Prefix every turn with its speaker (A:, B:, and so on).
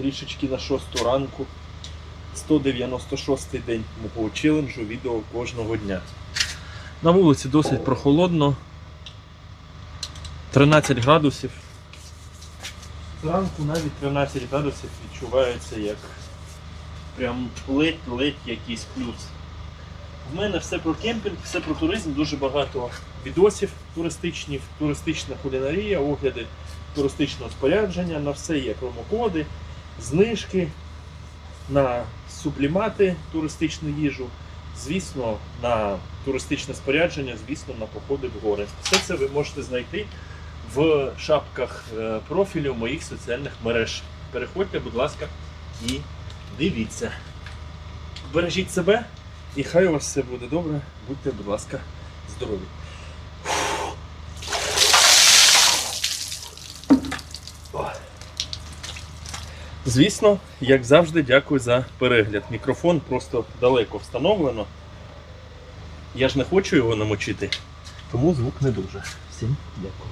A: трішечки на 6 ранку. 196 день мого челенджу відео кожного дня. На вулиці досить прохолодно. 13 градусів. Зранку навіть 13 градусів відчувається як прям ледь-ледь якийсь плюс. В мене все про кемпінг, все про туризм, дуже багато відосів туристичних, туристична кулінарія, огляди туристичного спорядження, на все є промокоди, знижки на сублімати, туристичну їжу, звісно, на туристичне спорядження, звісно, на походи в гори. Все це ви можете знайти в шапках е, профілю моїх соціальних мереж. Переходьте, будь ласка, і дивіться. Бережіть себе і хай у вас все буде добре. Будьте, будь ласка, здорові. Звісно, як завжди, дякую за перегляд. Мікрофон просто далеко встановлено. Я ж не хочу його намочити, тому звук не дуже. Всім дякую.